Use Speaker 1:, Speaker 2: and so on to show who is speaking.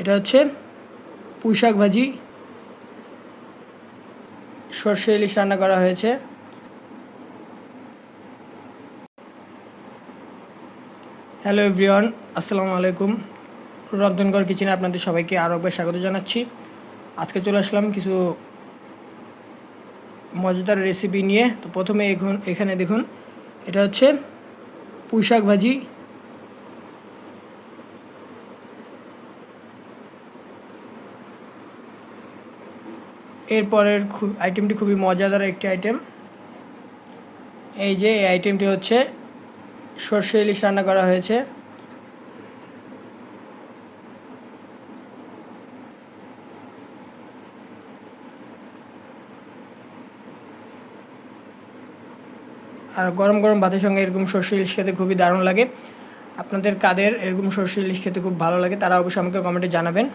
Speaker 1: এটা হচ্ছে পুঁইশাক ভাজি। সর্ষে ইলিশ রান্না করা হয়েছে। হ্যালো এভরিওয়ান, আসসালামু আলাইকুম। রন্ধনগড় কিচেনে আপনাদের সবাইকে আরও একবার স্বাগত জানাচ্ছি। আজকে চলে আসলাম কিছু মজাদার রেসিপি নিয়ে। তো প্রথমে এখন এখানে দেখুন, এটা হচ্ছে পুঁইশাক ভাজি। এরপরের আইটেমটি খুবই মজাদার একটি আইটেম এই যে, এই আইটেমটি হচ্ছে সর্ষে ইলিশ রান্না করা হয়েছে। আর গরম গরম ভাতের সঙ্গে এরকম সর্ষে ইলিশ খেতে খুবই দারুণ লাগে। আপনাদের কাদের এরকম সর্ষে ইলিশ খেতে খুব ভালো লাগে, তারা অবশ্যই আমাকে কমেন্টে জানাবেন।